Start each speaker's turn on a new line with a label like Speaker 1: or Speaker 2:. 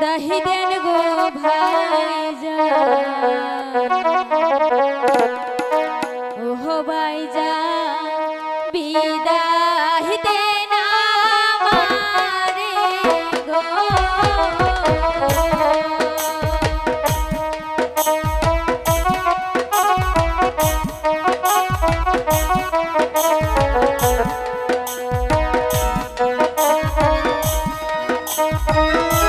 Speaker 1: দাহি দেন গো ভাই ওহো ভাই যা বিদাহি দেন আমারে গো Thank you.